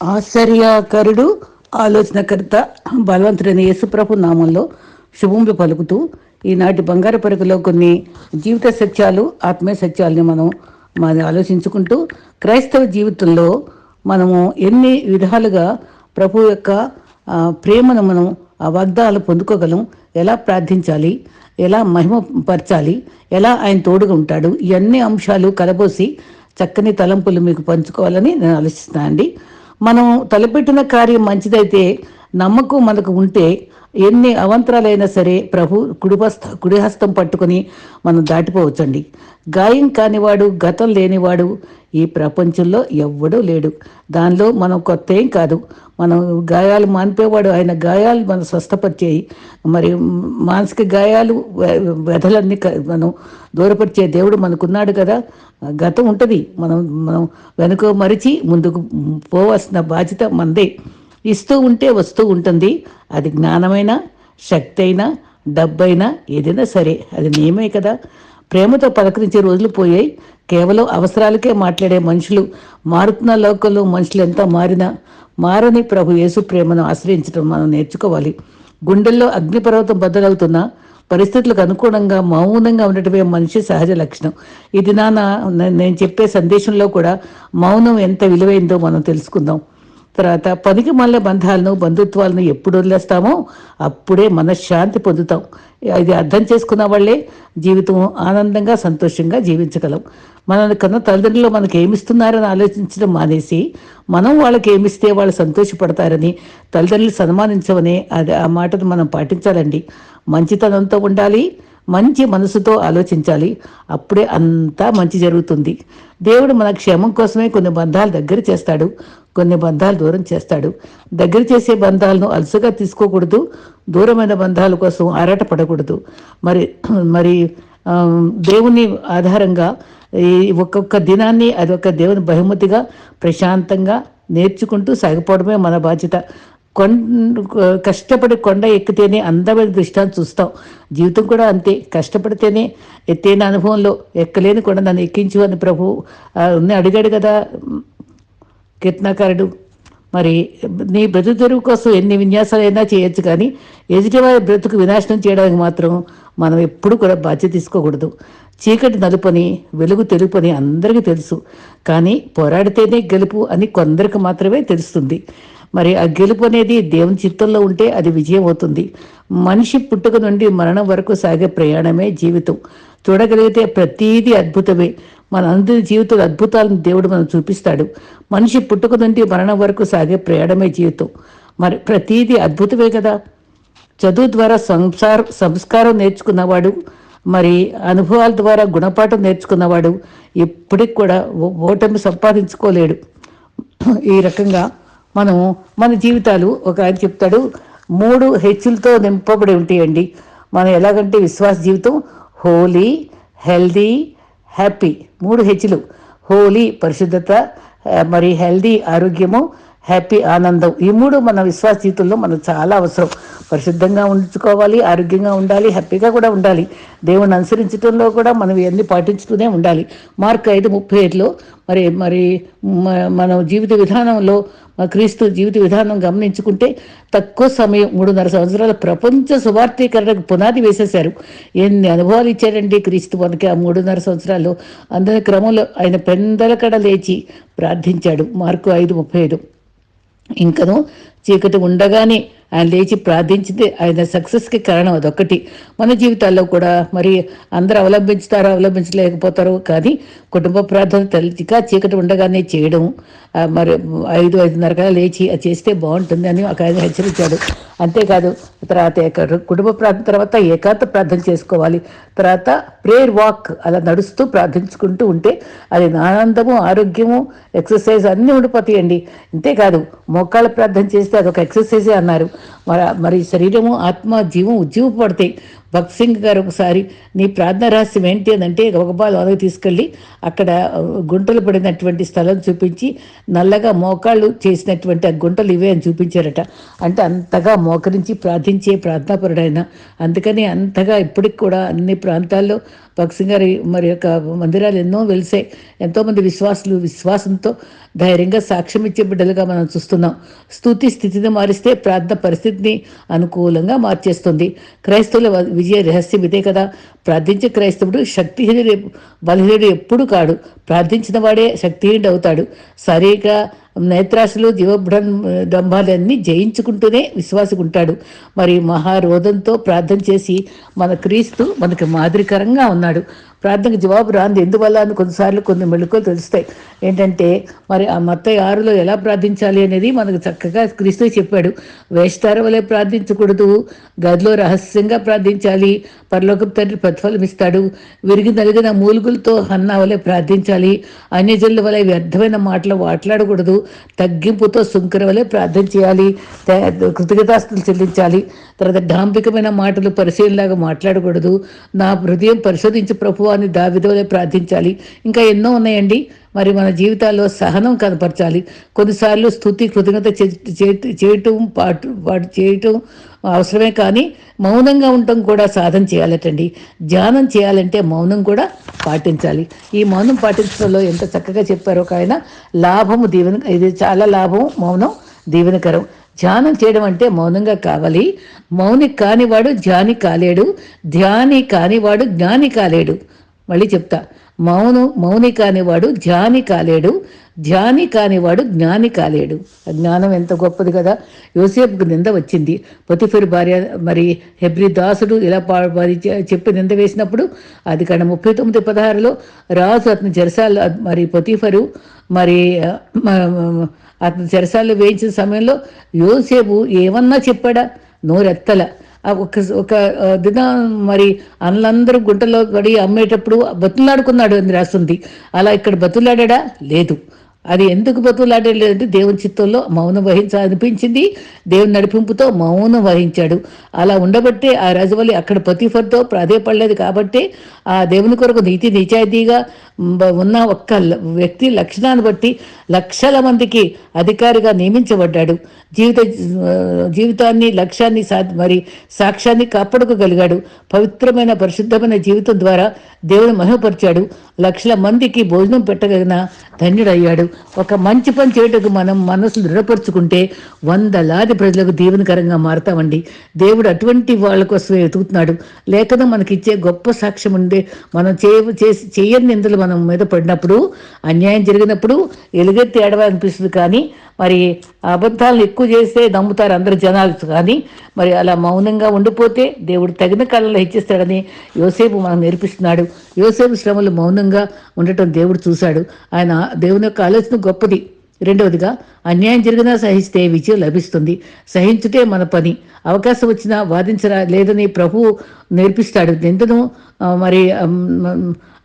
ఆశ్చర్యకరుడు ఆలోచనకర్త బలవంతుడైన యేసుప్రభు నామంలో శుభంబి పలుకుతూ ఈనాటి బంగారు పరుగులో కొన్ని జీవిత సత్యాలు ఆత్మీయ సత్యాలని మనం మనం ఆలోచించుకుంటూ క్రైస్తవ జీవితంలో మనము ఎన్ని విధాలుగా ప్రభు యొక్క ప్రేమను మనం ఆ వాగ్దానాలు పొందుకోగలం ఎలా ప్రార్థించాలి ఎలా మహిమపరచాలి ఎలా ఆయన తోడుగా ఉంటాడు ఇవన్నీ అంశాలు కలబోసి చక్కని తలంపులు మీకు పంచుకోవాలని నేను ఆలోచిస్తున్నాను అండి మనం తలపెట్టిన కార్యం మంచిదైతే నమ్మకం మనకు ఉంటే ఎన్ని అవంతరాలైనా సరే ప్రభు కుడిహస్త కుడిహస్తం పట్టుకుని మనం దాటిపోవచ్చండి. గాయం కానివాడు గతం లేనివాడు ఈ ప్రపంచంలో ఎవ్వడూ లేడు. దానిలో మనం కొత్త ఏం కాదు. మనం గాయాలు మానిపేవాడు ఆయన గాయాలు మనం స్వస్థపరిచేయి మరి మానసిక గాయాలు వ్యధలన్నీ మనం దూరపరిచే దేవుడు మనకున్నాడు కదా. గతం ఉంటుంది. మనం మనం వెనుక మరిచి ముందుకు పోవాల్సిన బాధ్యత మనదే ఇస్తూ ఉంటే వస్తూ ఉంటుంది. అది జ్ఞానమైనా శక్తి అయినా డబ్బైనా ఏదైనా సరే అది నియమే కదా. ప్రేమతో పలకరించే రోజులు పోయాయి. కేవలం అవసరాలకే మాట్లాడే మనుషులు మారుతున్న లోకంలో మనుషులు ఎంత మారినా మారని ప్రభు యేసు ప్రేమను ఆశ్రయించడం మనం నేర్చుకోవాలి. గుండెల్లో అగ్నిపర్వతం బద్దలవుతున్న పరిస్థితులకు అనుగుణంగా మౌనంగా ఉండటమే మనిషి సహజ లక్షణం. ఇది నాన్న నేను చెప్పే సందేశంలో కూడా మౌనం ఎంత విలువైందో మనం తెలుసుకుందాం. తర్వాత పనికి మళ్ళీ బంధాలను బంధుత్వాలను ఎప్పుడు వదిలేస్తామో అప్పుడే మనశ్శాంతి పొందుతాం. ఇది అర్థం చేసుకున్న వాళ్ళే జీవితం ఆనందంగా సంతోషంగా జీవించగలం. మన కన్నా తల్లిదండ్రులు మనకి ఏమిస్తున్నారని ఆలోచించడం మానేసి మనం వాళ్ళకి ఏమిస్తే వాళ్ళు సంతోషపడతారని తల్లిదండ్రులు సన్మానించమని అది ఆ మాటను మనం పాటించాలండి. మంచితనంతో ఉండాలి మంచి మనసుతో ఆలోచించాలి. అప్పుడే అంతా మంచి జరుగుతుంది. దేవుడు మన క్షేమం కోసమే కొన్ని బంధాలు దగ్గర చేస్తాడు కొన్ని బంధాలు దూరం చేస్తాడు. దగ్గర చేసే బంధాలను అలసుగా తీసుకోకూడదు దూరమైన బంధాల కోసం ఆరాటపడకూడదు. మరి మరి దేవుని ఆధారంగా ఈ ఒక్కొక్క దినాన్ని అది ఒక దేవుని బహుమతిగా ప్రశాంతంగా నేర్చుకుంటూ సాగిపోవడమే మన బాధ్యత. కొండ కష్టపడి కొండ ఎక్కితేనే అందమైన దృష్టాన్ని చూస్తాం. జీవితం కూడా అంతే. కష్టపడితేనే ఎత్తైన అనుభవంలో ఎక్కలేని కొండ నన్ను ఎక్కించు అని ప్రభు ఉన్న అడిగాడు కదా కీర్తనాకారుడు. మరి నీ బ్రతుకు తెరువు కోసం ఎన్ని విన్యాసాలైనా చేయొచ్చు కానీ ఎదుటివారి బ్రతుకు వినాశనం చేయడానికి మాత్రం మనం ఎప్పుడు కూడా బాధ్యత తీసుకోకూడదు. చీకటి నలుపని వెలుగు తెలుపని అందరికీ తెలుసు. కానీ పోరాడితేనే గెలుపు అని కొందరికి మాత్రమే తెలుస్తుంది. మరి ఆ గెలుపు అనేది దేవుని చిత్తంలో ఉంటే అది విజయం అవుతుంది మనిషి పుట్టుక నుండి మరణం వరకు సాగే ప్రయాణమే జీవితం. చూడగలిగితే ప్రతీది అద్భుతమే. మన అందరి జీవితంలో అద్భుతాలను దేవుడు మనం చూపిస్తాడు. మనిషి పుట్టుక నుండి మరణం వరకు సాగే ప్రయాణమే జీవితం. మరి ప్రతీది అద్భుతమే కదా? చదువు ద్వారా సంసార సంస్కారం నేర్చుకున్నవాడు మరి అనుభవాల ద్వారా గుణపాఠం నేర్చుకున్నవాడు ఎప్పటికి కూడా ఓటమి సంపాదించుకోలేడు. ఈ రకంగా మనం మన జీవితాలు ఒక ఆయన చెప్తాడు మూడు హెచ్చులతో నింపబడి ఉంటాయండి. మనం ఎలాగంటే విశ్వాస జీవితం హోలీ హెల్దీ హ్యాపీ మూడు హెచ్చులు. హోలీ పరిశుద్ధత మరి హెల్దీ ఆరోగ్యము హ్యాపీ ఆనందం. ఈ మూడు మన విశ్వాస జీవితంలో మనకు చాలా అవసరం. పరిశుద్ధంగా ఉంచుకోవాలి ఆరోగ్యంగా ఉండాలి హ్యాపీగా కూడా ఉండాలి. దేవుని అనుసరించడంలో కూడా మనం ఇవన్నీ పాటించుతూనే ఉండాలి. మార్క్ ఐదు ముప్పై ఐదులో మరి మరి మనం మన జీవిత విధానంలో క్రీస్తు జీవిత విధానం గమనించుకుంటే తక్కువ సమయం మూడున్నర సంవత్సరాల ప్రపంచ సువార్థీకరణకు పునాది వేసేశారు. ఎన్ని అనుభవాలు ఇచ్చారండి క్రీస్తు మనకి ఆ మూడున్నర సంవత్సరాల్లో. అందరి క్రమంలో ఆయన పెందలకడ లేచి ప్రార్థించాడు. మార్కు ఐదు ముప్పై ఐదు ఇంకను చీకటి ఉండగానే ఆయన లేచి ప్రార్థించింది. ఆయన సక్సెస్కి కారణం అదొకటి మన జీవితాల్లో కూడా మరి అందరూ అవలంబించుతారో అవలంబించలేకపోతారో కానీ కుటుంబ ప్రార్థన తల్లిగా చీకటి ఉండగానే చేయడం మరి ఐదు ఐదున్నర లేచి అది చేస్తే బాగుంటుంది అని ఒక ఆయన హెచ్చరించాడు. అంతేకాదు తర్వాత కుటుంబ ప్రార్థన తర్వాత ఏకాంత ప్రార్థన చేసుకోవాలి. తర్వాత ప్రేయర్ వాక్ అలా నడుస్తూ ప్రార్థించుకుంటూ ఉంటే అది ఆనందము ఆరోగ్యము ఎక్సర్సైజ్ అన్నీ ఉండిపోతాయండి. అంతేకాదు మోకాళ్ళ ప్రార్థన చేస్తే అదొక ఎక్సర్సైజే అన్నారు. મારા મારી શરીરે હું આત્મા જીવું જીવ પડતે. భక్త్ సింగ్ గారు ఒకసారి నీ ప్రార్థన రహస్యం ఏంటి? అని అంటే గోపాల్ వదకు తీసుకెళ్ళి అక్కడ గుంటలు పడినటువంటి స్థలం చూపించి నల్లగా మోకాళ్ళు చేసినటువంటి ఆ గుంటలు ఇవే అని చూపించారట. అంటే అంతగా మోకరించి ప్రార్థించే ప్రార్థనాపరుడైన. అందుకని అంతగా ఇప్పటికి కూడా అన్ని ప్రాంతాల్లో భగత్ సింగ్ గారి మరి యొక్క మందిరాలు ఎన్నో వెలిసాయి. ఎంతోమంది విశ్వాసులు విశ్వాసంతో ధైర్యంగా సాక్ష్యం ఇచ్చే బిడ్డలుగా మనం చూస్తున్నాం. స్థుతి స్థితిని మారిస్తే ప్రార్థన పరిస్థితిని అనుకూలంగా మార్చేస్తుంది. క్రైస్తవుల వ- విజయ రహస్యం ఇదే కదా. ప్రార్థించే క్రైస్తవుడు శక్తిహీనుడు బలహీనుడు ఎప్పుడు కాడు. ప్రార్థించిన వాడే శక్తిహీనుడు అవుతాడు. సరిగా నేత్రాశలు జీవడంబాలన్నీ జయించుకుంటూనే విశ్వాసకుంటాడు. మరి మహారోధంతో ప్రార్థన చేసి మన క్రీస్తు మనకి మాదిరికరంగా ఉన్నాడు. ప్రార్థనకు జవాబు రాంది. ఎందువల్ల అని కొన్నిసార్లు కొన్ని మెళుకలు తెలుస్తాయి. ఏంటంటే మరి ఆ మత్త ఆరులో ఎలా ప్రార్థించాలి అనేది మనకు చక్కగా క్రీస్తు చెప్పాడు. వేషధార వలె ప్రార్థించకూడదు. గదిలో రహస్యంగా ప్రార్థించాలి. పరలోకపు తండ్రి ప్రతిఫలం ఇస్తాడు విరిగి నలిగిన మూలుగులతో హన్నా వలె ప్రార్థించాలి. అన్యజనుల వలె వ్యర్థమైన మాటలు మాట్లాడకూడదు. తగ్గింపుతో సుంకర వలె ప్రార్థన చేయాలి. కృతజ్ఞతాస్తులు చెల్లించాలి. తర్వాత డాంపికమైన మాటలు పరిశీలనలాగా మాట్లాడకూడదు. నా హృదయం పరిశోధించి ప్రభు అని దావిదవలే ప్రార్థించాలి. ఇంకా ఎన్నో ఉన్నాయండి. మరి మన జీవితాల్లో సహనం కనపరచాలి. కొన్నిసార్లు స్థుతి కృతజ్ఞత చే- చేయటం పాటు పాటు చేయటం అవసరమే కానీ మౌనంగా ఉండటం కూడా సాధన చేయాలటండి. ధ్యానం చేయాలంటే మౌనం కూడా పాటించాలి. ఈ మౌనం పాటించడంలో ఎంత చక్కగా చెప్పారో ఒక ఆయన లాభము దీవెన ఇది చాలా లాభం మౌనం దీవెనకరం. ధ్యానం చేయడం అంటే మౌనంగా కావాలి. మౌని కానివాడు ధ్యాని కాలేడు ధ్యాని కానివాడు జ్ఞాని కాలేడు. మళ్ళీ చెప్తా. మౌను మౌని కానివాడు ధ్యాని కాలేడు ధ్యాని కానివాడు జ్ఞాని కాలేడు. జ్ఞానం ఎంత గొప్పది కదా? యోసేపుకు నింద వచ్చింది. పొతిఫెరు భార్య మరి హెబ్రి దాసుడు ఇలా పా చెప్పి నింద వేసినప్పుడు అది కాడ ముప్పై తొమ్మిది పదహారులో రాజు అతని జరసాలు మరి పొతిఫరు మరి అతను చెరసాల్లో వేయించిన సమయంలో యోసేపు ఏమన్నా చెప్పాడా? నోరెత్తల. ఒక ఒక దిన మరి అన్నలందరూ గుంటలో పడి అమ్మేటప్పుడు బతులాడుకున్నాడు అని రాస్తుంది అలా ఇక్కడ బతులాడా లేదు. అది ఎందుకు బతులాడే లేదంటే దేవుని చిత్తంలో మౌనం వహించ అనిపించింది దేవుని నడిపింపుతో మౌనం వహించాడు. అలా ఉండబట్టే ఆ రజవలి అక్కడ పతిఫర్తో ప్రాధేయపడలేదు కాబట్టి ఆ దేవుని కొరకు నీతి నిజాయితీగా ఉన్న ఒక్క ల- వ్యక్తి లక్షణాన్ని బట్టి లక్షల మందికి అధికారిగా నియమించబడ్డాడు. జీవిత జీవితాన్ని లక్ష్యాన్ని సా మరి సాక్ష్యాన్ని కాపాడుకోగలిగాడు. పవిత్రమైన పరిశుద్ధమైన జీవితం ద్వారా దేవుని మహిమపరిచాడు. లక్షల మందికి భోజనం పెట్టగలిగిన ధన్యుడయ్యాడు. ఒక మంచి పని చేయటకు మనం మనసు దృఢపరుచుకుంటే వందలాది ప్రజలకు దీవెనకరంగా మారతామండి. దేవుడు అటువంటి వాళ్ళ కోసమే వెతుకుతున్నాడు. మనకి మనకిచ్చే గొప్ప సాక్ష్యం ఉండే మనం చేయ చేసి చేయని నిందలు మనం మీద పడినప్పుడు అన్యాయం జరిగినప్పుడు ఎలుగెత్తి ఏడవాలనిపిస్తుంది కానీ మరి అబద్ధాలను ఎక్కువ చేస్తే నమ్ముతారు అందరు జనాలు కానీ మరి అలా మౌనంగా ఉండిపోతే దేవుడు తగిన కళ్ళలో హెచ్చిస్తాడని యోసేపు మనం నేర్పిస్తున్నాడు. యోసేపు శ్రమలు మౌనంగా ఉండటం దేవుడు చూశాడు. ఆయన దేవుని యొక్క ఆలోచన గొప్పది. రెండవదిగా అన్యాయం జరిగినా సహిస్తే విజయం లభిస్తుంది. సహించుటే మన పని. అవకాశం వచ్చినా వాదించరా లేదని ప్రభువు నేర్పిస్తాడు. నిందను మరి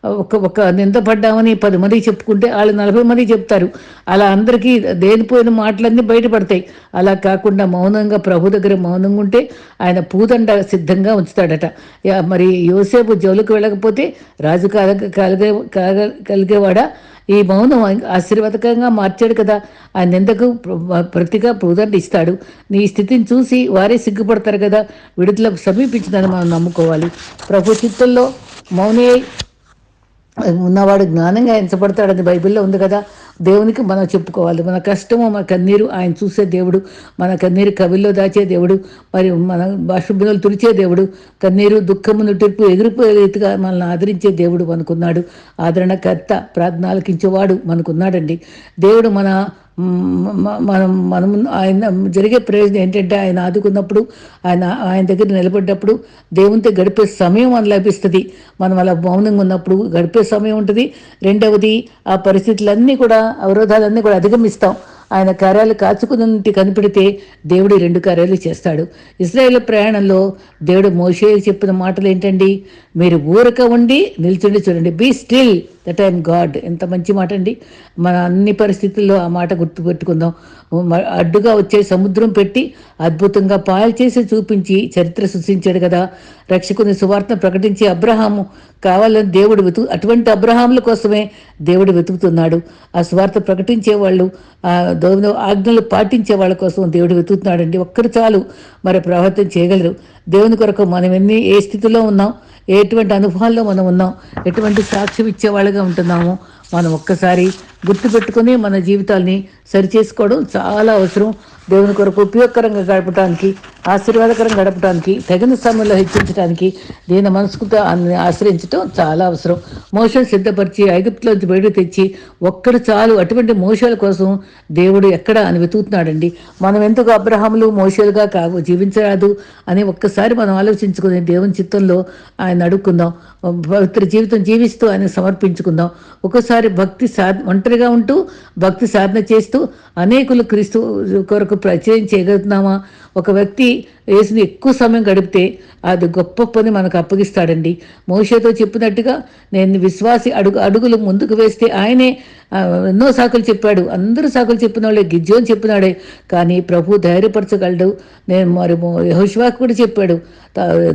ఒక ఒక నిందపడ్డామని పది మందికి చెప్పుకుంటే వాళ్ళు నలభై మంది చెప్తారు. అలా అందరికీ దేనిపోయిన మాటలన్నీ బయటపడతాయి. అలా కాకుండా మౌనంగా ప్రభు దగ్గర మౌనంగా ఉంటే ఆయన పూదండ సిద్ధంగా ఉంచుతాడట. మరి యోసేపు జోలికి వెళ్ళకపోతే రాజు కాగ కలిగే కాగ కలిగేవాడా? ఈ మౌనం ఆశీర్వాదకంగా మార్చాడు కదా. ఆ నిందకు ప్రతిగా పూదండ ఇస్తాడు. నీ స్థితిని చూసి వారే సిగ్గుపడతారు కదా. విడుదల సమీపించిందని మనం నమ్ముకోవాలి. ప్రభు చిత్తంలో మౌనే ఉన్నవాడు జ్ఞానంగా ఎంచబడతాడని బైబిల్లో ఉంది కదా. దేవునికి మనం చెప్పుకోవాలి. మన కష్టము మన కన్నీరు ఆయన చూసే దేవుడు మన కన్నీరు కవిల్లో దాచే దేవుడు మరి మన బాష్పబిందులు తుడిచే దేవుడు కన్నీరు దుఃఖమును నుటిర్పు ఎగిరిపోయే రీతిగా మనల్ని ఆదరించే దేవుడు మనకున్నాడు. ఆదరణకర్త ప్రార్థన ఆలకించేవాడు మనకున్నాడండి. దేవుడు మన మనం మనం ఆయన జరిగే ప్రయోజనం ఏంటంటే ఆయన ఆదుకున్నప్పుడు ఆయన ఆయన దగ్గర నిలబడ్డప్పుడు దేవునితో గడిపే సమయం మనం లభిస్తుంది. మనం అలా మౌనంగా ఉన్నప్పుడు గడిపే సమయం ఉంటుంది. రెండవది ఆ పరిస్థితులన్నీ కూడా అవరోధాలన్నీ కూడా అధిగమిస్తాం. ఆయన కార్యాలు కాచుకున్నట్టు కనిపెడితే దేవుడు రెండు కార్యాలు చేస్తాడు. ఇస్రాయేల్ ప్రయాణంలో దేవుడు మోషే చెప్పిన మాటలు ఏంటండి? మీరు ఊరక ఉండి నిల్చుండి చూడండి. Be still that I am God ఎంత మంచి మాట అండి మన అన్ని పరిస్థితుల్లో ఆ మాట గుర్తుపెట్టుకుందాం. అడ్డుగా వచ్చే సముద్రం పెట్టి అద్భుతంగా పాయలు చేసి చూపించి చరిత్ర సృష్టించాడు కదా. రక్షకుని సువార్తను ప్రకటించే అబ్రహాము కావాలని దేవుడు వెతు అటువంటి అబ్రహాముల కోసమే దేవుడు వెతుకుతున్నాడు. ఆ సువార్త ప్రకటించే వాళ్ళు ఆజ్ఞలు పాటించే వాళ్ళ కోసం దేవుడు వెతుకుతున్నాడండి. ఒక్కరు చాలు మరి ప్రభావితం చేయగలరు. దేవుని కొరకు మనం ఎన్ని ఏ స్థితిలో ఉన్నాం ఎటువంటి అనుభవాల్లో మనం ఉన్నాం? ఎటువంటి సాక్ష్యం ఇచ్చేవాళ్ళుగా ఉంటున్నామో? మనం ఒక్కసారి గుర్తుపెట్టుకుని మన జీవితాల్ని సరిచేసుకోవడం చాలా అవసరం. దేవుని కొరకు ఉపయోగకరంగా గడపడానికి ఆశీర్వాదకరంగా గడపడానికి తగిన సమయంలో హెచ్చించడానికి దీని మనసుకుతో ఆశ్రయించడం చాలా అవసరం. మోషన్ సిద్ధపరిచి ఐగుప్తులోంచి బయట తెచ్చి ఒక్కడు చాలు అటువంటి మోసాల కోసం దేవుడు ఎక్కడ అని వెతుకుతున్నాడండి. మనం ఎందుకు అబ్రహాములు మోసాలుగా కావు జీవించరాదు అని ఒక్కసారి మనం ఆలోచించుకుని దేవుని చిత్తంలో ఆయన అడుక్కుందాం. పవిత్ర జీవితం జీవిస్తూ ఆయన సమర్పించుకుందాం. ఒకసారి భక్తి సా ఒంటరి ఒంటరిగా ఉంటూ భక్తి సాధన చేస్తూ అనేకులు క్రీస్తు కొరకు ప్రచయం చేయగలుగుతున్నామా? ఒక వ్యక్తి యేసుని ఎక్కువ సమయం గడిపితే అది గొప్ప పని మనకు అప్పగిస్తాడండి. మోషతో చెప్పినట్టుగా నేను విశ్వాసి అడుగు అడుగులు ముందుకు వేస్తే ఆయనే ఎన్నో సాకులు చెప్పాడు. అందరూ సాకులు చెప్పిన వాళ్ళే గిజ్జోని చెప్పినాడే. కానీ ప్రభు ధైర్యపరచగలడు. నేను మరి యహోష్వాకు కూడా చెప్పాడు.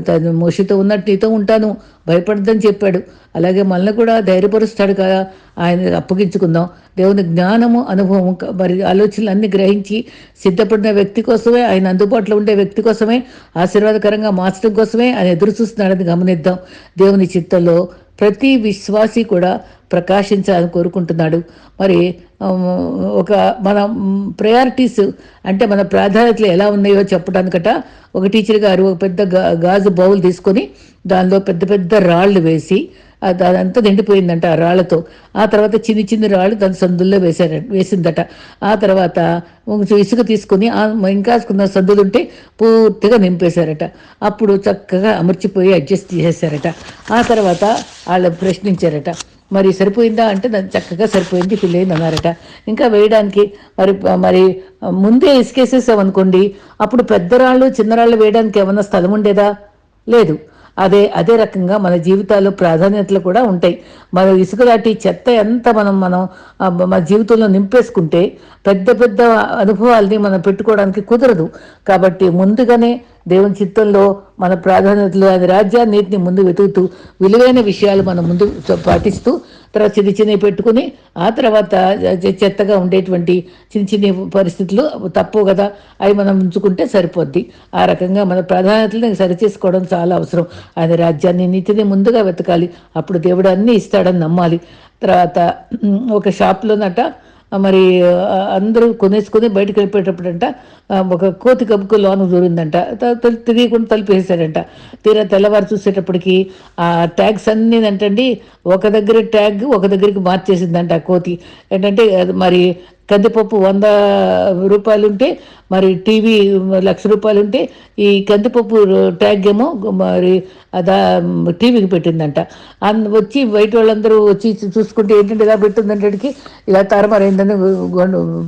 తను మోషతో ఉన్నట్టు నీతో ఉంటాను భయపడద్దని చెప్పాడు. అలాగే మనల్ని కూడా ధైర్యపరుస్తాడు కదా ఆయన అప్పగించుకుందాం. దేవుని జ్ఞానము అనుభవం మరి ఆలోచనలు అన్ని గ్రహించి సిద్ధపడిన వ్యక్తి కోసమే ఆయన అందుబాటులో ఉండే వ్యక్తి కోసమే ఆశీర్వాదకరంగా మార్చడం కోసమే ఆయన ఎదురు చూస్తున్నాడని గమనిద్దాం. దేవుని చిత్తంలో ప్రతి విశ్వాసి కూడా ప్రకాశించాలని కోరుకుంటున్నాడు. మరి ఒక మన ప్రయారిటీస్ అంటే మన ప్రాధాన్యతలు ఎలా ఉన్నాయో చెప్పడానికట ఒక టీచర్ గారు ఒక పెద్ద గాజు బౌల్ తీసుకొని దానిలో పెద్ద పెద్ద రాళ్ళు వేసి అదంతా నిండిపోయిందంట ఆ రాళ్ళతో ఆ తర్వాత చిన్ని చిన్ని రాళ్ళు దాని సందుల్లో వేశారు వేసిందట. ఆ తర్వాత ఇసుక తీసుకుని ఆ ఇంకా సందులు ఉంటే పూర్తిగా నింపేశారట. అప్పుడు చక్కగా అమర్చిపోయి అడ్జస్ట్ చేసేసారట ఆ తర్వాత వాళ్ళు ప్రశ్నించారట. మరి సరిపోయిందా అంటే దాన్ని చక్కగా సరిపోయింది ఫిల్ అయింది అన్నారట. ఇంకా వేయడానికి మరి మరి ముందే ఇసుకేసేసాం అనుకోండి అప్పుడు పెద్ద రాళ్ళు చిన్న రాళ్ళు వేయడానికి ఏమన్నా స్థలం ఉండేదా? లేదు. అదే అదే రకంగా మన జీవితాల్లో ప్రాధాన్యతలు కూడా ఉంటాయి. మన ఇసుక దాటి చెత్త ఎంత మనం మనం మన జీవితంలో నింపేసుకుంటే పెద్ద పెద్ద అనుభవాల్ని మనం పెట్టుకోవడానికి కుదరదు. కాబట్టి ముందుగానే దేవుని చిత్తంలో మన ప్రాధాన్యతలు అది రాజ్యాన్ని నీటిని ముందు వెతుకుతూ విలువైన విషయాలు మనం ముందు పాటిస్తూ తర్వాత చిన్న చిన్నవి పెట్టుకుని ఆ తర్వాత చె- చెత్తగా ఉండేటువంటి చిన్న చిన్న పరిస్థితులు తప్పు కదా అవి మనం ఉంచుకుంటే సరిపోద్ది. ఆ రకంగా మన ప్రాధాన్యతలను సరిచేసుకోవడం చాలా అవసరం. ఆయన రాజ్యాన్ని నీతిని ముందుగా వెతకాలి. అప్పుడు దేవుడు అన్నీ ఇస్తాడని నమ్మాలి. తర్వాత ఒక షాప్లోనట మరి అందరూ కొనేసుకుని బయటకు వెళ్ళిపోయేటప్పుడంట ఒక కోతి కబుకు లోన దూరిందంట. తెలియకుండా తలిపేసాడంట తీరా తెల్లవారు చూసేటప్పటికి ఆ ట్యాగ్స్ అన్నీ అంటండి ఒక దగ్గర ట్యాగ్ ఒక దగ్గరికి మార్చేసిందంట ఆ కోతి. ఏంటంటే అది మరి కందిపప్పు వంద రూపాయలు ఉంటే మరి టీవీ లక్ష రూపాయలు ఉంటే ఈ కందిపప్పు ట్యాగ్ ఏమో మరి అదా టీవీకి పెట్టిందంట. అందు వచ్చి బయట వాళ్ళందరూ వచ్చి చూసుకుంటే ఏంటంటే ఇలా పెట్టిందంటే ఇలా తారమారైందని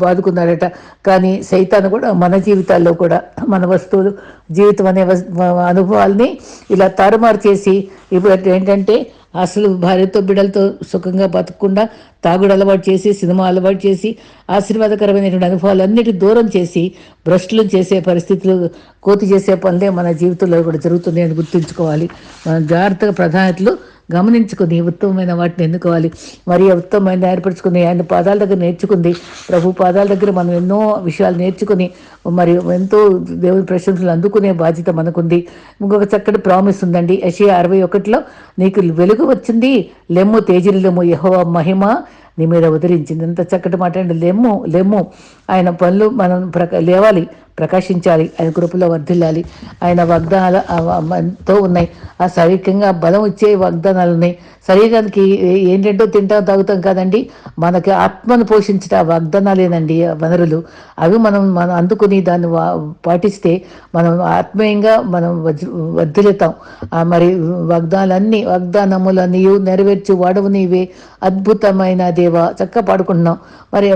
బాదుకున్నారట కానీ సైతాన్ని కూడా మన జీవితాల్లో కూడా మన వస్తువులు జీవితం అనే వస్- అనుభవాల్ని ఇలా తారుమారు చేసి ఇప్పుడు ఏంటంటే అసలు భార్యతో బిడ్డలతో సుఖంగా బతకకుండా తాగుడు అలవాటు చేసి సినిమా అలవాటు చేసి ఆశీర్వాదకరమైనటువంటి అనుభవాలన్నిటి దూరం చేసి భ్రష్టులు చేసే పరిస్థితులు కోతి చేసే పనులే మన జీవితంలో కూడా జరుగుతుంది అని గుర్తుంచుకోవాలి. మనం జాగ్రత్తగా ప్రధానతలు గమనించుకుని ఉత్తమమైన వాటిని ఎన్నుకోవాలి. మరి ఉత్తమమైన ఏర్పరచుకుని ఆయన పాదాల దగ్గర నేర్చుకుంది. ప్రభు పాదాల దగ్గర మనం ఎన్నో విషయాలు నేర్చుకుని మరి ఎంతో దేవుని ప్రశంసలు అందుకునే బాధ్యత మనకుంది. ఇంకొక చక్కటి ప్రామిస్ ఉందండి. యషియా అరవై ఒకటిలో నీకు వెలుగు వచ్చింది లెమ్ము తేజరిలెమ్ము యహోవ మహిమ నీ మీద ఉదరించింది. ఎంత చక్కటి మాట అండి. లెమ్ము లెమ్ము. ఆయన పనులు మనం ప్రక లేవాలి. ప్రకాశించాలి. ఆయన కృపలో వర్ధిల్లాలి. ఆయన వాగ్దానాలు ఆ ఉన్నాయి. ఆ శారీరకంగా బలం వచ్చే వాగ్దానాలు ఉన్నాయి శరీరానికి ఏంటంటో తింటాం తాగుతాం కాదండి. మనకి ఆత్మను పోషించట వాగ్దానాలేనండి వనరులు. అవి మనం మనం అందుకుని దాన్ని వా పాటిస్తే మనం ఆత్మీయంగా మనం వజ్- వర్ధిల్లుతాం. ఆ మరి వాగ్దానాలన్నీ వాగ్దానములన్నీ నెరవేర్చు వాడవు నీవే. అద్భుతమైన దేవ చక్కగా పాడుకుంటున్నాం. మరి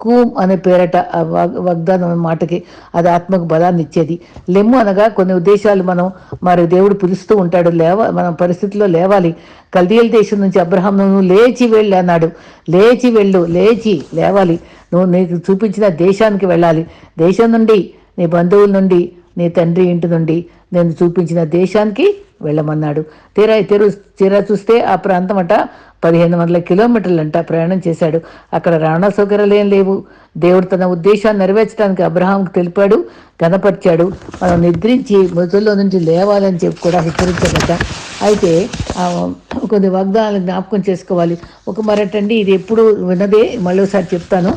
కూమ్ అనే పేరట ఆ వాగ్ వాగ్దానం అనే మాటకి అది ఆత్మకు బలాన్ని ఇచ్చేది. లెమ్ము అనగా కొన్ని ఉద్దేశాలు మనం మరి దేవుడు పిలుస్తూ ఉంటాడు లేవ మన పరిస్థితిలో లేవాలి. కల్దీయల దేశం నుంచి అబ్రహాం నువ్వు లేచి వెళ్ళి అన్నాడు. లేచి వెళ్ళు లేచి లేవాలి. నువ్వు నీకు చూపించిన దేశానికి వెళ్ళాలి. దేశం నుండి నీ బంధువుల నుండి నీ తండ్రి ఇంటి నుండి నేను చూపించిన దేశానికి వెళ్ళమన్నాడు. తీరా తెరు తీరా చూస్తే ఆ ప్రాంతం అట పదిహేను వందల కిలోమీటర్లంట ప్రయాణం చేశాడు. అక్కడ రవాణా సౌకర్యాలు ఏం లేవు. దేవుడు తన ఉద్దేశాన్ని నెరవేర్చడానికి అబ్రహాంకు తెలిపాడు గనపరిచాడు మనం నిద్రించి మృతుల్లో నుంచి లేవాలని చెప్పి కూడా హెచ్చరించాడట. అయితే ఆ కొన్ని వాగ్దానాలు జ్ఞాపకం చేసుకోవాలి. ఒక మరటండి ఇది ఎప్పుడు విన్నదే మళ్ళీ ఒకసారి చెప్తాను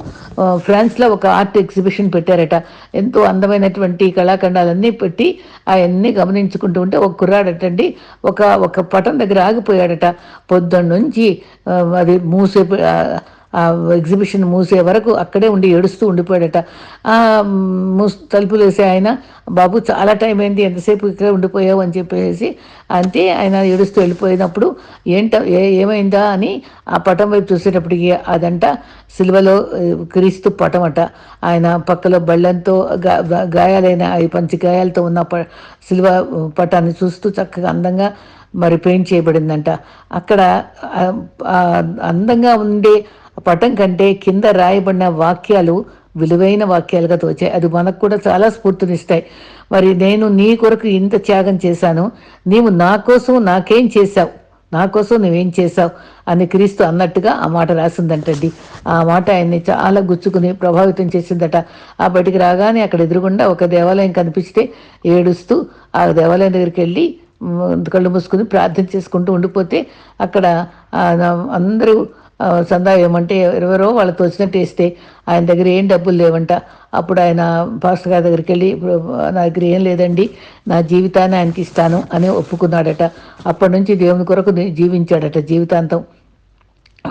ఫ్రాన్స్లో ఒక ఆర్ట్ ఎగ్జిబిషన్ పెట్టారట. ఎంతో అందమైనటువంటి కళాఖండాలన్నీ పెట్టి అవన్నీ గమనించుకుంటూ ఉంటే ఒక కుర్రాడటండి ఒక ఒక పటం దగ్గర ఆగిపోయాడట. పొద్దున్న నుంచి అది మూసే ఆ, ఎగ్జిబిషన్ మూసే వరకు అక్కడే ఉండి ఏడుస్తూ ఉండిపోయాడట. మూస్ తలుపులు వేసే ఆయన బాబు చాలా టైం అయింది ఎంతసేపు ఇక్కడే ఉండిపోయావు? అని చెప్పేసి అంతే ఆయన ఏడుస్తూ వెళ్ళిపోయినప్పుడు ఏంట ఏ ఏమైందా? అని ఆ పటం వైపు చూసేటప్పటికి అదంట సిల్వలో క్రీస్తు పటం అట ఆయన పక్కలో బళ్ళంతో గాయాలైన పంచి గాయాలతో ఉన్న ప సిల్వ పటాన్ని చూస్తూ చక్కగా అందంగా మరి పెయింట్ చేయబడిందంట. అక్కడ అందంగా ఉండే పటం కంటే కింద రాయబడిన వాక్యాలు విలువైన వాక్యాలుగా తోచాయి. అది మనకు కూడా చాలా స్ఫూర్తినిస్తాయి. మరి నేను నీ కొరకు ఇంత త్యాగం చేశాను. నీవు నా కోసం నాకేం చేశావు? నా కోసం నువ్వేం చేశావు? అని క్రీస్తు అన్నట్టుగా ఆ మాట రాసిందంటండి. ఆ మాట ఆయన్ని చాలా గుచ్చుకుని ప్రభావితం చేసిందట. ఆ బయటికి రాగానే అక్కడ ఎదురుగుండా ఒక దేవాలయం కనిపిస్తే ఏడుస్తూ ఆ దేవాలయం దగ్గరికి వెళ్ళి కళ్ళు మూసుకుని ప్రార్థన చేసుకుంటూ ఉండిపోతే అక్కడ అందరూ సందా ఏమంటే ఎవరెవరో వాళ్ళతో వచ్చినట్టు వేస్తే ఆయన దగ్గర ఏం డబ్బులు లేవంట. అప్పుడు ఆయన పాస్టర్ గారి దగ్గరికి వెళ్ళి "ఇప్పుడు నా దగ్గర ఏం లేదండి నా జీవితాన్ని ఆయనకి ఇస్తాను అని ఒప్పుకున్నాడట. అప్పటి నుంచి దేవుని కొరకు జీవించాడట జీవితాంతం.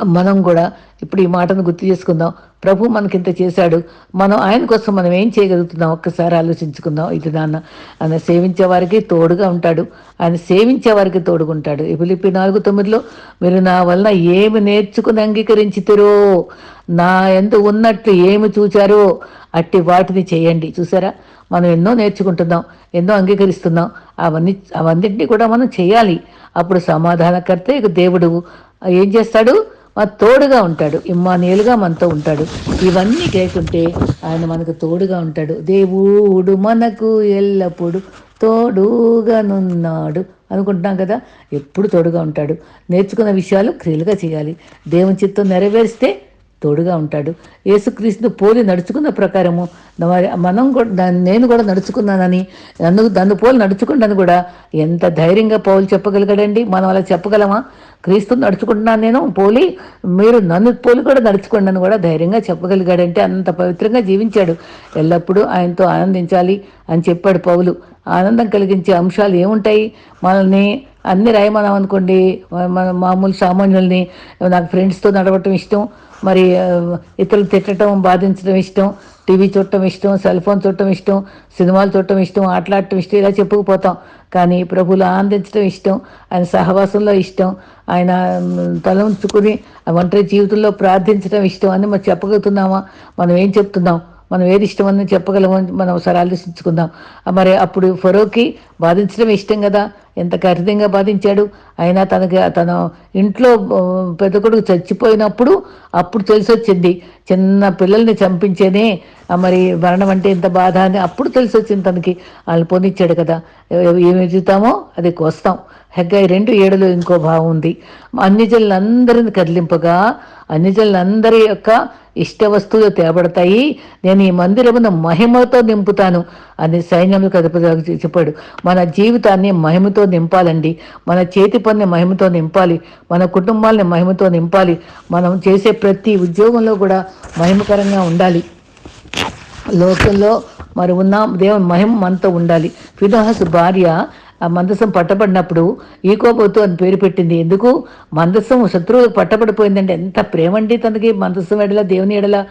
మనం కూడా ఇప్పుడు ఈ మాటను గుర్తు చేసుకుందాం. ప్రభు మనకింత చేశాడు. మనం ఆయన కోసం మనం ఏం చేయగలుగుతున్నాం? ఒక్కసారి ఆలోచించుకుందాం. ఇది నాన్న ఆయన సేవించే వారికి తోడుగా ఉంటాడు. ఆయన సేవించే వారికి తోడుగుంటాడు ఈ నాలుగు తొమ్మిదిలో మీరు నా వలన ఏమి నేర్చుకుని అంగీకరించుతారో? నా ఎందు ఉన్నట్లు ఏమి చూచారో? అట్టి వాటిని చేయండి. చూసారా? మనం ఎన్నో నేర్చుకుంటున్నాం. ఎన్నో అంగీకరిస్తున్నాం. అవన్నీ అవన్నింటినీ కూడా మనం చేయాలి. అప్పుడు సమాధానకర్త ఇక దేవుడు ఏం చేస్తాడు? మా తోడుగా ఉంటాడు ఇమ్మానేలుగా మనతో ఉంటాడు. ఇవన్నీ కేకుంటే ఆయన మనకు తోడుగా ఉంటాడు. దేవుడు మనకు ఎల్లప్పుడూ తోడుగానున్నాడు అనుకుంటున్నాం కదా? ఎప్పుడు తోడుగా ఉంటాడు. నేర్చుకున్న విషయాలు క్రియలుగా చేయాలి. దేవుని చిత్తం నెరవేరిస్తే తోడుగా ఉంటాడు. యేసుక్రీస్తు పోలి నడుచుకున్న ప్రకారము మనం కూడా దాన్ని నేను కూడా నడుచుకున్నానని నన్ను దాన్ని పోలి నడుచుకుంటాను కూడా ఎంత ధైర్యంగా పౌలు చెప్పగలిగాడండి? మనం అలా చెప్పగలమా? క్రీస్తు నడుచుకుంటున్నాను నేను పోలి మీరు నన్ను పోలి కూడా నడుచుకున్నాను కూడా ధైర్యంగా చెప్పగలిగాడంటే అంత పవిత్రంగా జీవించాడు. ఎల్లప్పుడూ ఆయనతో ఆనందించాలి అని చెప్పాడు పౌలు. ఆనందం కలిగించే అంశాలు ఏముంటాయి? మనల్ని అన్ని రాయమన్నాం అనుకోండి మన మామూలు సామాన్యుల్ని నాకు ఫ్రెండ్స్తో నడవటం ఇష్టం. మరి ఇతరులు తిట్టడం బాధించడం ఇష్టం టీవీ చూడటం ఇష్టం సెల్ ఫోన్ చూడటం ఇష్టం సినిమాలు చూడటం ఇష్టం ఆటలాడటం ఇష్టం ఇలా చెప్పుకుపోతాం. కానీ ప్రభులు ఆనందించడం ఇష్టం ఆయన సహవాసంలో ఇష్టం ఆయన తల ఉంచుకుని ఒంటరి జీవితంలో ప్రార్థించడం ఇష్టం అని మరి చెప్పగలుగుతున్నామా? మనం ఏం చెప్తున్నాం? మనం ఏది ఇష్టమని చెప్పగలమని మనం ఒకసారి ఆలోచించుకుందాం. మరి అప్పుడు ఫరోకి బాధించడం ఇష్టం కదా? ఎంత కఠినంగా బాధించాడు. అయినా తనకి తన ఇంట్లో పెద్ద కొడుకు చచ్చిపోయినప్పుడు అప్పుడు తెలిసి వచ్చింది చిన్న పిల్లల్ని చంపించేనే మరి మరణం అంటే ఇంత బాధ అని అప్పుడు తెలిసి వచ్చింది తనకి. వాళ్ళు పొందించాడు కదా. ఏమి ఎదుగుతామో? అది కోస్తాం. హెగ్గాయి రెండు ఏడులో ఇంకో భావం ఉంది. అన్యజనులందరిని కదిలింపగా అన్యజనులందరి యొక్క ఇష్ట వస్తువులు తేబడతాయి. నేను ఈ మందిరమును మహిమతో నింపుతాను. అని సైన్యములకు అధిపతి చెప్పాడు. మన జీవితాన్ని మహిమతో నింపాలండి. మన చేతి పనిని మహిమతో నింపాలి. మన కుటుంబాలని మహిమతో నింపాలి. మనం చేసే ప్రతి ఉద్యోగంలో కూడా మహిమకరంగా ఉండాలి. లోకంలో మరి ఉన్న దేవుని మహిమ మనతో ఉండాలి. ఫినోహస్ భార్య ఆ మందసం పట్టబడినప్పుడు ఈకోబోతు అని పేరు పెట్టింది. ఎందుకు? మందసం శత్రువు పట్టబడిపోయిందంటే ఎంత ప్రేమండి తనకి మందసం ఎడల దేవుని ఎడల.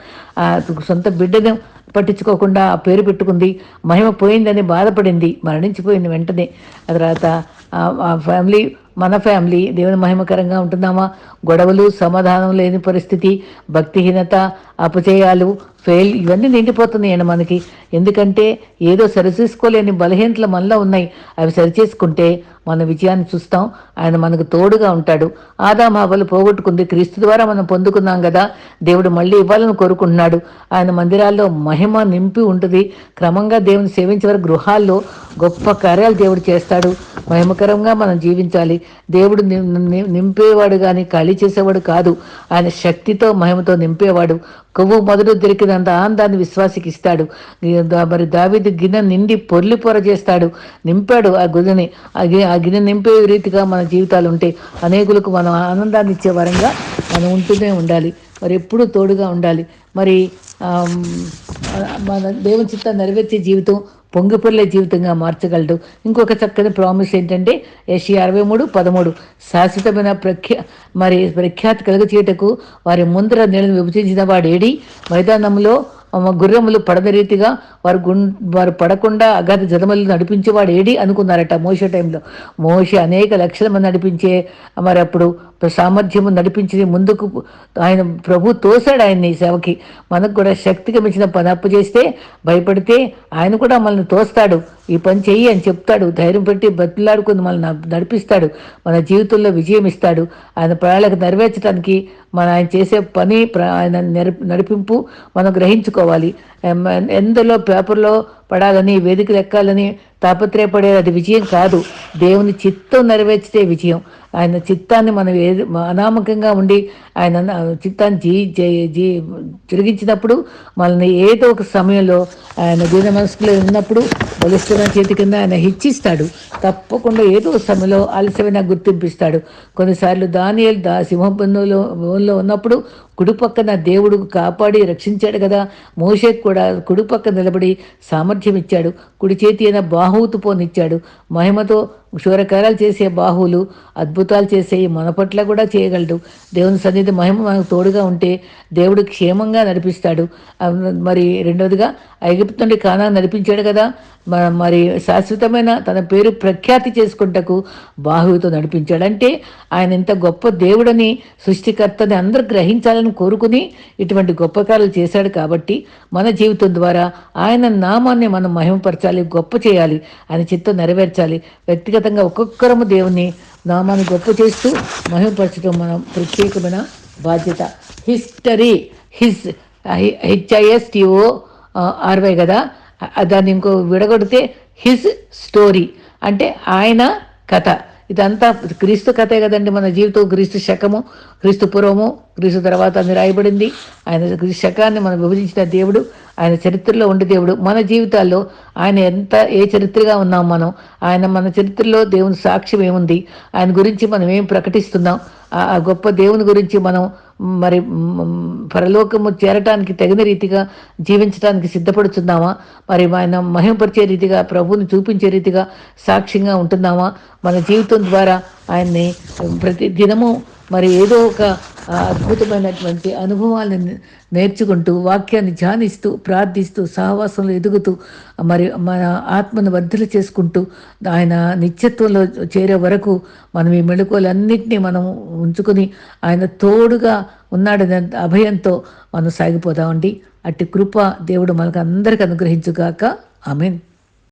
సొంత బిడ్డను పట్టించుకోకుండా ఆ పేరు పెట్టుకుంది. మహిమ పోయిందని బాధపడింది. మరణించిపోయింది వెంటనే. ఆ తర్వాత ఆ- ఫ్యామిలీ మన ఫ్యామిలీ దేవుని మహిమకరంగా ఉంటుందామా గొడవలు సమాధానం లేని పరిస్థితి భక్తిహీనత అపజయాలు ఫెయిల్ ఇవన్నీ నిండిపోతున్నాయండి మనకి. ఎందుకంటే ఏదో సరిచూసుకోలేని బలహీనతలు మనలో ఉన్నాయి. అవి సరిచేసుకుంటే మన విజయాన్ని చూస్తాం. ఆయన మనకు తోడుగా ఉంటాడు. ఆదామాబలు పోగొట్టుకుంది. క్రీస్తు ద్వారా మనం పొందుకున్నాం కదా. దేవుడు మళ్ళీ ఇవ్వాలని కోరుకుంటున్నాడు. ఆయన మందిరాల్లో మహిమ నింపి ఉంటుంది. క్రమంగా దేవుని సేవించే వారి గృహాల్లో గొప్ప కార్యాలు దేవుడు చేస్తాడు. మహిమకరంగా మనం జీవించాలి. దేవుడు నింపేవాడు కానీ ఖాళీ చేసేవాడు కాదు. ఆయన శక్తితో మహిమతో నింపేవాడు. కొవ్వు మొదలు దొరికినంత ఆనందాన్ని విశ్వాసికి ఇస్తాడు మరి దావిది గిన్నె నిండి పొర్లి పొర చేస్తాడు. నింపాడు ఆ గుదిని ఆ గిన్నె నింపే రీతిగా మన జీవితాలు ఉంటే అనేకులకు మనం ఆనందాన్ని ఇచ్చే వరంగా మనం ఉంటూనే ఉండాలి. మరి ఎప్పుడూ తోడుగా ఉండాలి. మరి మన దేవుని చిత్తాన్ని నెరవేర్చే జీవితం పొంగిపొర్లే జీవితంగా మార్చగలడు ఇంకొక చక్కని ప్రామిస్ ఏంటంటే ఎస్సీ అరవై మూడు పదమూడు. శాశ్వతమైన ప్రఖ్యా మరి ప్రఖ్యాతి కలుగచేయటకు వారి ముందర నీళ్ళను విభజించిన వాడేడి. మైదానంలో గుర్రములు పడద రీతిగా వారు గుం వారు పడకుండా అగాధ జలములు నడిపించేవాడు ఏడి అనుకున్నారట మోసే టైంలో. మోసే అనేక లక్షల మంది నడిపించే మరి అప్పుడు సామర్థ్యము నడిపించి ముందుకు ఆయన ప్రభు తోసాడు ఆయన్ని ఈ సేవకి. మనకు కూడా శక్తికి మించిన పని అప్పు చేస్తే భయపడితే ఆయన కూడా మనల్ని తోస్తాడు. ఈ పని చెయ్యి అని చెప్తాడు. ధైర్యం పెట్టి బతిలాడుకుని మనల్ని నడిపిస్తాడు. మన జీవితంలో విజయం ఇస్తాడు. ఆయన ప్రణాళిక నెరవేర్చడానికి మన ఆయన చేసే పని ఆయన నడిపింపు మనం గ్రహించుకోవాలి. ఎం- ఎందులో పేపర్లో పడాలని వేదికలు ఎక్కాలని తాపత్రయపడే అది విజయం కాదు. దేవుని చిత్తం నెరవేర్చితే విజయం. ఆయన చిత్తాన్ని మనం ఏది అనామకంగా ఉండి ఆయన చిత్తాన్ని జీ జీ- జీ జరిగించినప్పుడు మనల్ని ఏదో ఒక సమయంలో ఆయన దీన మనసులో ఉన్నప్పుడు బలిస్తున్న చేతి కింద ఆయన హెచ్చిస్తాడు. తప్పకుండా ఏదో ఒక సమయంలో ఆలస్యమైన గుర్తింపిస్తాడు కొన్నిసార్లు దానియలు దా సింహబంధంలో ఉన్నప్పుడు కుడి పక్కన దేవుడు కాపాడి రక్షించాడు కదా. మోషే కూడా కుడి పక్క నిలబడి సామర్థ్యం ఇచ్చాడు. కుడి చేతి అయిన బాహువుతు పోనిచ్చాడు. మహిమతో క్షూరకారాలు చేసే బాహువులు అద్భుతాలు చేసే మన పట్ల కూడా చేయగలడు. దేవుని సన్నిధి మహిమ మనకు తోడుగా ఉంటే దేవుడు క్షేమంగా నడిపిస్తాడు. మరి రెండవదిగా ఐగుప్తు నుండి కానా నడిపించాడు కదా. మ- మరి శాశ్వతమైన తన పేరు ప్రఖ్యాతి చేసుకుంటకు బాహువుతో నడిపించాడు. అంటే ఆయన ఇంత గొప్ప దేవుడని సృష్టికర్తని అందరూ గ్రహించాలని కోరుకుని ఇటువంటి గొప్ప కార్యాలు చేశాడు కాబట్టి మన జీవితం ద్వారా ఆయన నామాన్ని మనం మహిమపరచాలి గొప్ప చేయాలి ఆయన చిత్తం నెరవేర్చాలి. వ్యక్తిగతంగా ఒక్కొక్కరము దేవుని నామాన్ని గొప్ప చేస్తూ మహిమపరచడం మనం ప్రత్యేకమైన బాధ్యత. హిస్టరీ హిస్ హెచ్ఐఎస్టిఓ ఆర్వై కదా? దాన్ని ఇంకో విడగొడితే హిస్ స్టోరీ అంటే ఆయన కథ. ఇదంతా క్రీస్తు కథే కదండి మన జీవితం. క్రీస్తు శకము క్రీస్తు పూర్వము క్రీస్తు తర్వాత అని రాయబడింది. ఆయన శకాన్ని మనం విభజించిన దేవుడు ఆయన చరిత్రలో ఉండే దేవుడు. మన జీవితాల్లో ఆయన ఎంత ఏ చరిత్రగా ఉన్నాం మనం? ఆయన మన చరిత్రలో దేవుని సాక్ష్యం ఏముంది? ఆయన గురించి మనం ఏం ప్రకటిస్తున్నాం? ఆ గొప్ప దేవుని గురించి మనం మరి పరలోకము చేరటానికి తగిన రీతిగా జీవించడానికి సిద్ధపడుతున్నామా మరి ఆయన మహిమపరిచే రీతిగా ప్రభువుని చూపించే రీతిగా సాక్ష్యంగా ఉంటున్నామా? మన జీవితం ద్వారా ఆయన్ని ప్రతి దినము మరి ఏదో ఒక ఆ, అద్భుతమైనటువంటి అనుభవాలను నేర్చుకుంటూ వాక్యాన్ని ధ్యానిస్తూ ప్రార్థిస్తూ సహవాసంలో ఎదుగుతూ మరి మన ఆత్మను వర్ధలు చేసుకుంటూ ఆయన నిత్యత్వంలో చేరే వరకు మనం ఈ మెళుకువలన్నింటినీ మనం ఉంచుకుని ఆయన తోడుగా ఉన్నాడనే అభయంతో మనం సాగిపోదామండి. అట్టి కృప దేవుడు మనకు అందరికి అనుగ్రహించుగాక. ఆమెన్.